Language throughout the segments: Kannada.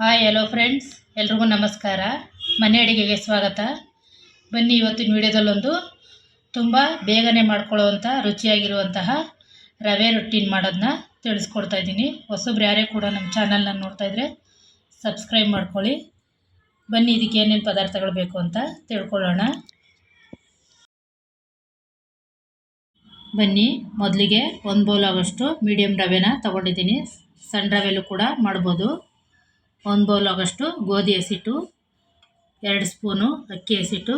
ಹಾಯ್ ಹಲೋ ಫ್ರೆಂಡ್ಸ್ ಎಲ್ರಿಗೂ ನಮಸ್ಕಾರ. ಮನೆ ಅಡುಗೆಗೆ ಸ್ವಾಗತ. ಬನ್ನಿ ಇವತ್ತಿನ ವಿಡಿಯೋದಲ್ಲೊಂದು ತುಂಬ ಬೇಗನೆ ಮಾಡ್ಕೊಳ್ಳೋವಂಥ ರುಚಿಯಾಗಿರುವಂತಹ ರವೆ ರೊಟ್ಟಿನ ಮಾಡೋದನ್ನ ತಿಳಿಸ್ಕೊಡ್ತಾ ಇದ್ದೀನಿ. ಹೊಸಬ್ರು ಯಾರೇ ಕೂಡ ನಮ್ಮ ಚಾನಲ್ನ ನೋಡ್ತಾಯಿದ್ರೆ ಸಬ್ಸ್ಕ್ರೈಬ್ ಮಾಡ್ಕೊಳ್ಳಿ. ಬನ್ನಿ ಇದಕ್ಕೆ ಏನೇನು ಪದಾರ್ಥಗಳು ಬೇಕು ಅಂತ ತಿಳ್ಕೊಳ್ಳೋಣ. ಬನ್ನಿ, ಮೊದಲಿಗೆ ಒಂದು ಬೌಲ್ ಆಗೋಷ್ಟು ಮೀಡಿಯಮ್ ರವೆನ ತೊಗೊಂಡಿದ್ದೀನಿ. ಸಣ್ಣ ರವೆಲೂ ಕೂಡ ಮಾಡ್ಬೋದು. ಒಂದು ಬೌಲ್ ಆಗೋಷ್ಟು ಗೋಧಿ ಹಸಿಟ್ಟು, ಎರಡು ಸ್ಪೂನು ಅಕ್ಕಿ ಹಸಿಟ್ಟು,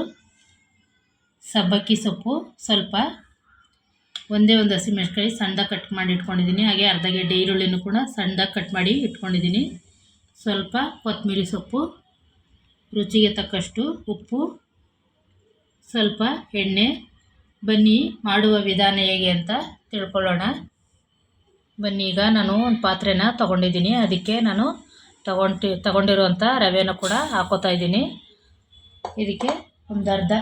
ಸಬ್ಬಕ್ಕಿ ಸೊಪ್ಪು ಸ್ವಲ್ಪ. ಒಂದೇ ಒಂದು ಹಸಿಮೆಣಸಿಕಾಯಿ ಸಣ್ಣದಾಗಿ ಕಟ್ ಮಾಡಿ ಇಟ್ಕೊಂಡಿದ್ದೀನಿ. ಹಾಗೆ ಅರ್ಧ ಗೆಡ್ಡೆ ಈರುಳ್ಳಿನೂ ಕೂಡ ಸಣ್ಣದಾಗಿ ಕಟ್ ಮಾಡಿ ಇಟ್ಕೊಂಡಿದ್ದೀನಿ. ಸ್ವಲ್ಪ ಕೊತ್ತಂಬರಿ ಸೊಪ್ಪು, ರುಚಿಗೆ ತಕ್ಕಷ್ಟು ಉಪ್ಪು, ಸ್ವಲ್ಪ ಎಣ್ಣೆ, ಬನ್ನಿ ಮಾಡುವ ವಿಧಾನ ಹೇಗೆ ಅಂತ ತಿಳ್ಕೊಳ್ಳೋಣ. ಬನ್ನಿ, ಈಗ ನಾನು ಒಂದು ಪಾತ್ರೆನ ತೊಗೊಂಡಿದ್ದೀನಿ. ಅದಕ್ಕೆ ನಾನು ತಗೊಂಡು ತಗೊಂಡಿರುವಂಥ ರವೆನ ಕೂಡ ಹಾಕೋತಾ ಇದ್ದೀನಿ. ಇದಕ್ಕೆ ಒಂದು ಅರ್ಧ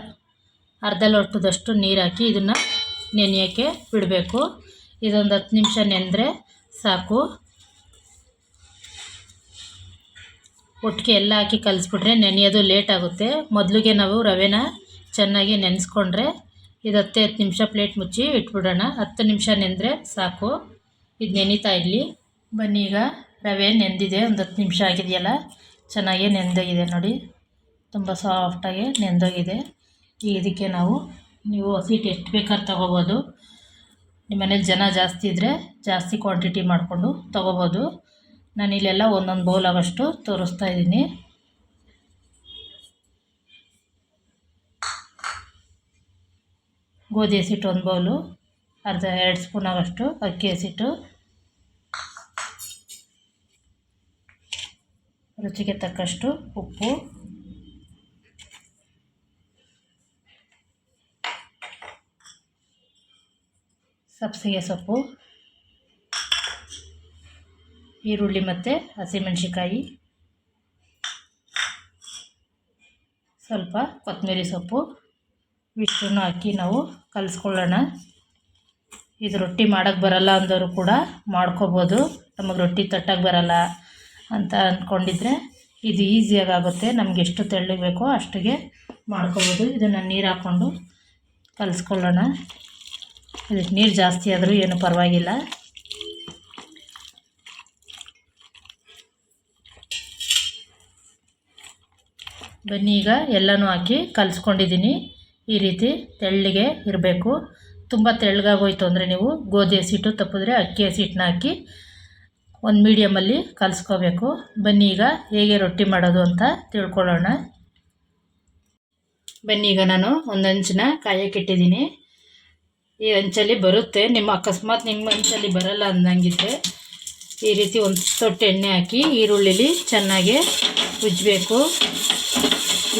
ಅರ್ಧ ಲೋಟದಷ್ಟು ನೀರು ಹಾಕಿ ಇದನ್ನು ನೆನೆಯೋಕ್ಕೆ ಬಿಡಬೇಕು. ಇದೊಂದು ಹತ್ತು ನಿಮಿಷ ನೆನೆದ್ರೆ ಸಾಕು. ಒಟ್ಟಿಗೆ ಎಲ್ಲ ಹಾಕಿ ಕಲಿಸ್ಬಿಟ್ರೆ ನೆನೆಯೋದು ಲೇಟ್ ಆಗುತ್ತೆ. ಮೊದಲಿಗೆ ನಾವು ರವೆನ ಚೆನ್ನಾಗಿ ನೆನೆಸ್ಕೊಂಡ್ರೆ ಇದು ಹತ್ತೇ ಹತ್ತು ನಿಮಿಷ ಪ್ಲೇಟ್ ಮುಚ್ಚಿ ಇಟ್ಬಿಡೋಣ. ಹತ್ತು ನಿಮಿಷ ನೆಂದರೆ ಸಾಕು. ಇದು ನೆನೀತಾ ಇರಲಿ. ಬನ್ನಿ ಈಗ. ರವೆ ನೆಂದಿದೆ, ಒಂದು ಹತ್ತು ನಿಮಿಷ ಆಗಿದೆಯಲ್ಲ? ಚೆನ್ನಾಗಿ ನೆಂದೋಗಿದೆ ನೋಡಿ. ತುಂಬ ಸಾಫ್ಟಾಗಿ ನೆಂದೋಗಿದೆ. ಈಗ ಇದಕ್ಕೆ ನಾವು, ನೀವು ಹಸಿಟ್ಟು ಎಷ್ಟು ಬೇಕಾದ್ರೆ ತೊಗೋಬೋದು. ನಿಮ್ಮನೇಲಿ ಜನ ಜಾಸ್ತಿ ಇದ್ದರೆ ಜಾಸ್ತಿ ಕ್ವಾಂಟಿಟಿ ಮಾಡಿಕೊಂಡು ತೊಗೋಬೋದು. ನಾನು ಇಲ್ಲೆಲ್ಲ ಒಂದೊಂದು ಬೌಲ್ ಆಗೋಷ್ಟು ತೋರಿಸ್ತಾ ಇದ್ದೀನಿ. ಗೋಧಿ ಹಸಿಟ್ಟು ಒಂದು ಬೌಲು ಅರ್ಧ, ಎರಡು ಸ್ಪೂನ್ ಆಗೋಷ್ಟು ಅಕ್ಕಿ ಹಸಿಟ್ಟು. ರುಚಿಗೆ ತಕ್ಕಷ್ಟು ಉಪ್ಪು. ಸಬ್ಸಿಗೆ ಸೊಪ್ಪು. ಈರುಳ್ಳಿ ಮತ್ತು ಹಸಿಮೆಣಸಿಕಾಯಿ ಸ್ವಲ್ಪ ಕೊತ್ತಂಬರಿ ಸೊಪ್ಪು. ಇಷ್ಟನ್ನು ಹಾಕಿ ನಾವು ಕಲಿಸ್ಕೊಳ್ಳೋಣ. ಇದು ರೊಟ್ಟಿ ಮಾಡೋಕ್ಕೆ ಬರಲ್ಲ ಅಂದವರು ಕೂಡ ಮಾಡ್ಕೋಬೋದು. ನಮಗೆ ರೊಟ್ಟಿ ತಟ್ಟಕ್ಕೆ ಬರಲ್ಲ. ಅಂತ ಅಂದ್ಕೊಂಡಿದ್ರೆ ಇದು ಈಸಿಯಾಗಿ ಆಗುತ್ತೆ ನಮ್ಗೆ ಎಷ್ಟು ತೆಳ್ಳಗೆ ಬೇಕೋ ಅಷ್ಟಿಗೆ ಮಾಡ್ಕೊಬೋದು. ಇದನ್ನು ನೀರು ಹಾಕ್ಕೊಂಡು ಕಲಿಸ್ಕೊಳ್ಳೋಣ. ಇದಕ್ಕೆ ನೀರು ಜಾಸ್ತಿ ಆದರೂ ಏನು ಪರವಾಗಿಲ್ಲ. ಬನ್ನಿ ಈಗ ಎಲ್ಲನೂ ಹಾಕಿ ಕಲಿಸ್ಕೊಂಡಿದ್ದೀನಿ. ಈ ರೀತಿ ತೆಳ್ಳಗೆ ಇರಬೇಕು. ತುಂಬ ತೆಳ್ಳಗಾಗೋಯ್ತು ಅಂದರೆ ನೀವು ಗೋಧಿ ಹಸಿಟ್ಟು ತಪ್ಪಿದ್ರೆ ಅಕ್ಕಿ ಹಸಿಟ್ಟನ್ನ ಹಾಕಿ ಒಂದು ಮೀಡಿಯಮಲ್ಲಿ ಕಲಿಸ್ಕೋಬೇಕು. ಬನ್ನಿ ಈಗ ಹೇಗೆ ರೊಟ್ಟಿ ಮಾಡೋದು ಅಂತ ತಿಳ್ಕೊಳ್ಳೋಣ. ಬನ್ನಿ ಈಗ ನಾನು ಒಂದು ಹಂಚನ್ನ ಕಾಯಕ್ಕಿಟ್ಟಿದ್ದೀನಿ ಈ ಹಂಚಲ್ಲಿ ಬರುತ್ತೆ. ನಿಮ್ಮ ಅಕಸ್ಮಾತ್ ನಿಮ್ಮ ಹಂಚಲ್ಲಿ ಬರಲ್ಲ ಅಂದಂಗಿದ್ರೆ ಈ ರೀತಿ ಒಂದು ತೊಟ್ಟು ಎಣ್ಣೆ ಹಾಕಿ ಈರುಳ್ಳಿಲಿ ಚೆನ್ನಾಗಿ ಉಜ್ಜಬೇಕು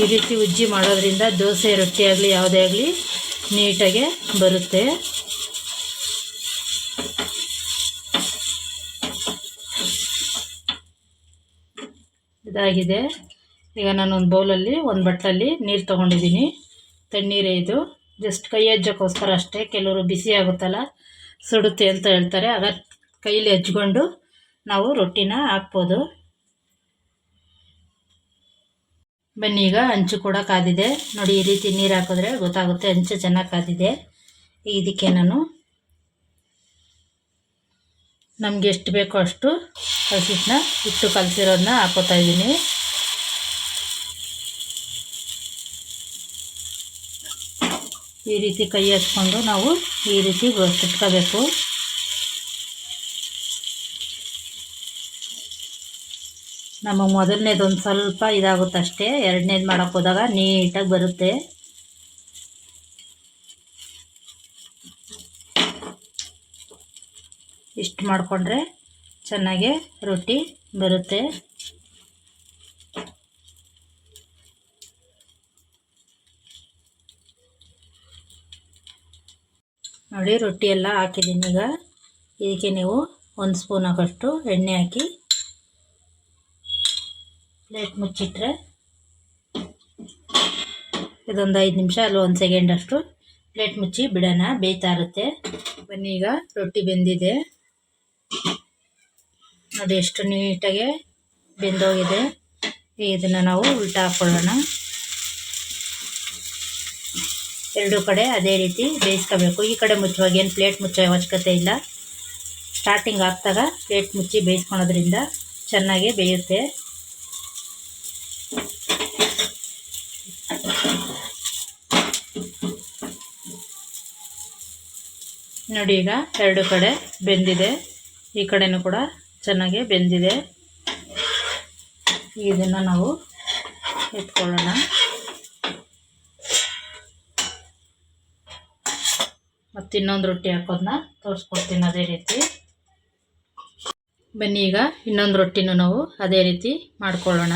ಈ ರೀತಿ ಉಜ್ಜಿ ಮಾಡೋದ್ರಿಂದ ದೋಸೆ ರೊಟ್ಟಿ ಆಗಲಿ, ಯಾವುದೇ ಆಗಲಿ ನೀಟಾಗೆ ಬರುತ್ತೆ. ಇದಾಗಿದೆ. ಈಗ ನಾನು ಒಂದು ಬೌಲಲ್ಲಿ, ಒಂದು ಬಟ್ಟಲಲ್ಲಿ ನೀರು ತೊಗೊಂಡಿದ್ದೀನಿ. ತಣ್ಣೀರೇ ಇದು. ಜಸ್ಟ್ ಕೈ ಹಜ್ಜೋಕ್ಕೋಸ್ಕರ ಅಷ್ಟೇ. ಕೆಲವರು ಬಿಸಿ ಆಗುತ್ತಲ್ಲ, ಸುಡುತ್ತೆ ಅಂತ ಹೇಳ್ತಾರೆ. ಆಗ ಕೈಲಿ ಹಚ್ಕೊಂಡು ನಾವು ರೊಟ್ಟಿನ ಹಾಕ್ಬೋದು. ಬನ್ನಿ, ಈಗ ಹಂಚು ಕೂಡ ಕಾದಿದೆ. ನೋಡಿ, ಈ ರೀತಿ ನೀರು ಹಾಕಿದ್ರೆ ಗೊತ್ತಾಗುತ್ತೆ ಹಂಚು ಚೆನ್ನಾಗಿ ಕಾದಿದೆ. ಇದಕ್ಕೆ ನಾನು ನಮಗೆ ಎಷ್ಟು ಬೇಕೋ ಅಷ್ಟು ಹಸಿಟ್ಟನ್ನ ಇಟ್ಟು ಕಲಸಿರೋದನ್ನ ಹಾಕೋತಾ ಇದ್ದೀನಿ. ಈ ರೀತಿ ಕೈ ಹಚ್ಕೊಂಡು ನಾವು ಈ ರೀತಿ ಸುಟ್ಕೋಬೇಕು ನಮಗೆ ಮೊದಲನೇದೊಂದು ಸ್ವಲ್ಪ ಇದಾಗುತ್ತೆ ಅಷ್ಟೇ ಎರಡನೇದು ಮಾಡೋಕ್ಕೋದಾಗ ನೀಟಾಗಿ ಬರುತ್ತೆ. ಇಷ್ಟು ಮಾಡಿಕೊಂಡ್ರೆ ಚೆನ್ನಾಗೆ ರೊಟ್ಟಿ ಬರುತ್ತೆ. ನೋಡಿ, ರೊಟ್ಟಿ ಎಲ್ಲ ಹಾಕಿದ್ದೀನಿ ಈಗ. ಇದಕ್ಕೆ ನೀವು ಒಂದು ಸ್ಪೂನ್ ಆಗೋಷ್ಟು ಎಣ್ಣೆ ಹಾಕಿ. ಪ್ಲೇಟ್ ಮುಚ್ಚಿಟ್ರೆ ಇದೊಂದು ಐದು ನಿಮಿಷ ಅಲ್ಲಿ ಒಂದು ಸೆಕೆಂಡ್ ಅಷ್ಟು ಪ್ಲೇಟ್ ಮುಚ್ಚಿ ಬಿಡೋಣ, ಬೇಯ್ತಾ ಇರುತ್ತೆ. ಬನ್ನಿ ಈಗ ರೊಟ್ಟಿ ಬೆಂದಿದೆ. ನೋಡಿ ಎಷ್ಟು ನೀಟಾಗಿ ಬೆಂದೋಗಿದೆ. ಇದನ್ನು ನಾವು ಉಲ್ಟಾ ಹಾಕ್ಕೊಳ್ಳೋಣ ಎರಡೂ ಕಡೆ ಅದೇ ರೀತಿ ಬೇಯಿಸ್ಕೋಬೇಕು. ಈ ಕಡೆ ಮುಚ್ಚುವಾಗ ಏನು ಪ್ಲೇಟ್ ಮುಚ್ಚೋ ಅವಶ್ಯಕತೆ ಇಲ್ಲ. ಸ್ಟಾರ್ಟಿಂಗ್ ಹಾಕ್ದಾಗ ಪ್ಲೇಟ್ ಮುಚ್ಚಿ ಬೇಯಿಸ್ಕೊಳೋದ್ರಿಂದ ಚೆನ್ನಾಗಿ ಬೇಯುತ್ತೆ. ನೋಡಿ ಈಗ ಎರಡು ಕಡೆ ಬೆಂದಿದೆ. ಈ ಕಡೆನೂ ಕೂಡ ಚೆನ್ನಾಗಿ ಬೆಂದಿದೆ. ಇದನ್ನು ನಾವು ಎತ್ಕೊಳ್ಳೋಣ. ಮತ್ತು ಇನ್ನೊಂದು ರೊಟ್ಟಿ ಹಾಕೋದನ್ನ ತೋರಿಸ್ಕೊಡ್ತೀನಿ ಅದೇ ರೀತಿ. ಬನ್ನಿ ಈಗ ಇನ್ನೊಂದು ರೊಟ್ಟಿನೂ ನಾವು ಅದೇ ರೀತಿ ಮಾಡ್ಕೊಳ್ಳೋಣ.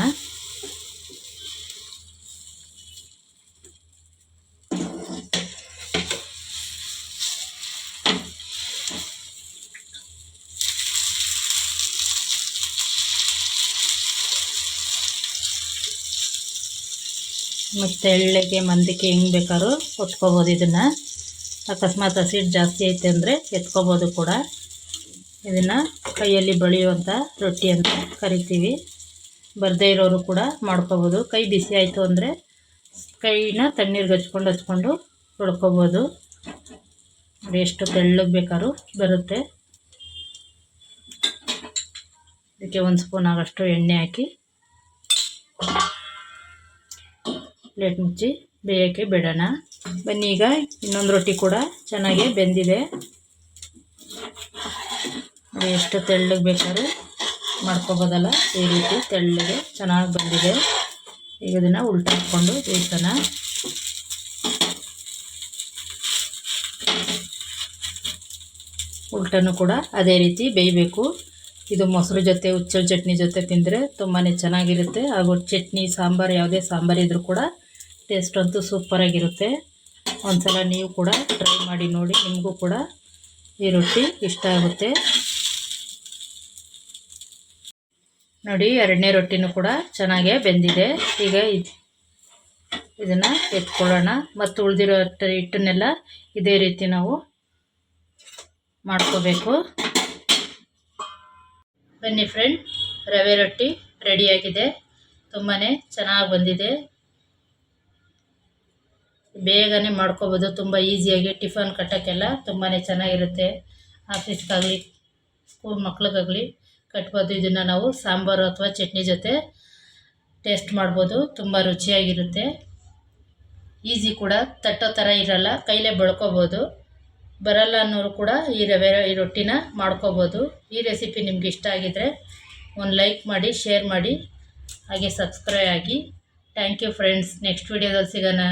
ಮತ್ತು ಎಳ್ಳೆಗೆ ಮಂದಕ್ಕೆ ಹೆಂಗೆ ಬೇಕಾದ್ರೂ ಹೊತ್ಕೋಬೋದು ಇದನ್ನು. ಅಕಸ್ಮಾತ್ ಹಸಿಟ್ಟು ಜಾಸ್ತಿ ಐತೆ ಅಂದರೆ ಎತ್ಕೋಬೋದು ಕೂಡ. ಇದನ್ನು ಕೈಯಲ್ಲಿ ಬಳಿಯುವಂಥ ರೊಟ್ಟಿ ಅಂತ ಕರಿತೀವಿ. ಬರದೇ ಇರೋರು ಕೂಡ ಮಾಡ್ಕೋಬೋದು. ಕೈ ಬಿಸಿ ಆಯಿತು ಅಂದರೆ ಕೈನ ತಣ್ಣೀರಿಗೆ ಹಚ್ಕೊಂಡು ಹಚ್ಕೊಂಡು ತೊಳ್ಕೊಬೋದು. ಎಷ್ಟು ತೆಳ್ಳಗೆ ಬೇಕಾದ್ರೂ ಬರುತ್ತೆ. ಇದಕ್ಕೆ ಒಂದು ಸ್ಪೂನ್ ಆಗೋಷ್ಟು ಎಣ್ಣೆ ಹಾಕಿ. ಪ್ಲೇಟ್ ಮುಚ್ಚಿ ಬೇಯೋಕ್ಕೆ ಬಿಡೋಣ. ಬನ್ನಿ ಈಗ ಇನ್ನೊಂದು ರೊಟ್ಟಿ ಕೂಡ ಚೆನ್ನಾಗಿ ಬೆಂದಿದೆ. ಎಷ್ಟು ತೆಳ್ಳಗೆ ಬೇಕಾದ್ರೆ ಮಾಡ್ಕೋಬೋದಲ್ಲ. ಈ ರೀತಿ ತೆಳ್ಳಗೆ ಚೆನ್ನಾಗಿ ಬಂದಿದೆ. ಈಗ ಇದನ್ನು ಉಲ್ಟಾಕ್ಕೊಂಡು ಬೇಯಿಸೋಣ. ಉಲ್ಟನೂ ಕೂಡ ಅದೇ ರೀತಿ ಬೇಯಬೇಕು. ಇದು ಮೊಸರು ಜೊತೆ ಹುಚ್ಚಳ ಚಟ್ನಿ ಜೊತೆ ತಿಂದರೆ ತುಂಬಾ ಚೆನ್ನಾಗಿರುತ್ತೆ. ಹಾಗೂ ಚಟ್ನಿ, ಸಾಂಬಾರು, ಯಾವುದೇ ಸಾಂಬಾರು ಇದ್ದರೂ ಕೂಡ ಟೇಸ್ಟ್ ಅಂತೂ ಸೂಪರಾಗಿರುತ್ತೆ. ಒಂದ್ಸಲ ನೀವು ಕೂಡ ಟ್ರೈ ಮಾಡಿ ನೋಡಿ, ನಿಮಗೂ ಕೂಡ ಈ ರೊಟ್ಟಿ ಇಷ್ಟ ಆಗುತ್ತೆ. ನೋಡಿ, ಎರಡನೇ ರೊಟ್ಟಿನೂ ಕೂಡ ಚೆನ್ನಾಗೇ ಬೆಂದಿದೆ. ಈಗ ಇದನ್ನು ಎತ್ಕೊಳ್ಳೋಣ. ಮತ್ತು ಉಳಿದಿರೋ ಹಿಟ್ಟನ್ನೆಲ್ಲ ಇದೇ ರೀತಿ ನಾವು ಮಾಡ್ಕೋಬೇಕು. ಬನ್ನಿ ಫ್ರೆಂಡ್ ರವೆ ರೊಟ್ಟಿ ರೆಡಿಯಾಗಿದೆ ತುಂಬಾ ಚೆನ್ನಾಗಿ ಬಂದಿದೆ. ಬೇಗನೆ ಮಾಡ್ಕೋಬೋದು. ತುಂಬ ಈಸಿಯಾಗಿ ಟಿಫನ್ ಕಟ್ಟೋಕ್ಕೆಲ್ಲ ತುಂಬಾ ಚೆನ್ನಾಗಿರುತ್ತೆ. ಆಫೀಸ್ಗಾಗಲಿ ಸ್ಕೂಲ್ ಮಕ್ಳಿಗಾಗಲಿ ಕಟ್ಬೋದು. ಇದನ್ನು ನಾವು ಸಾಂಬಾರು ಅಥವಾ ಚಟ್ನಿ ಜೊತೆ ಟೇಸ್ಟ್ ಮಾಡ್ಬೋದು. ತುಂಬ ರುಚಿಯಾಗಿರುತ್ತೆ. ಈಸಿ ಕೂಡ, ತಟ್ಟೋ ಥರ ಇರಲ್ಲ, ಕೈಲೇ ಬಳ್ಕೋಬೋದು. ಬರಲ್ಲ ಅನ್ನೋರು ಕೂಡ ಈ ರವೆ, ಈ ರೊಟ್ಟಿನ ಮಾಡ್ಕೋಬೋದು. ಈ ರೆಸಿಪಿ ನಿಮ್ಗೆ ಇಷ್ಟ ಆಗಿದರೆ ಒಂದು ಲೈಕ್ ಮಾಡಿ ಶೇರ್ ಮಾಡಿ, ಹಾಗೆ ಸಬ್ಸ್ಕ್ರೈಬ್ ಆಗಿ. ಥ್ಯಾಂಕ್ ಯು ಫ್ರೆಂಡ್ಸ್ ನೆಕ್ಸ್ಟ್ ವೀಡಿಯೋದಲ್ಲಿ ಸಿಗೋಣ.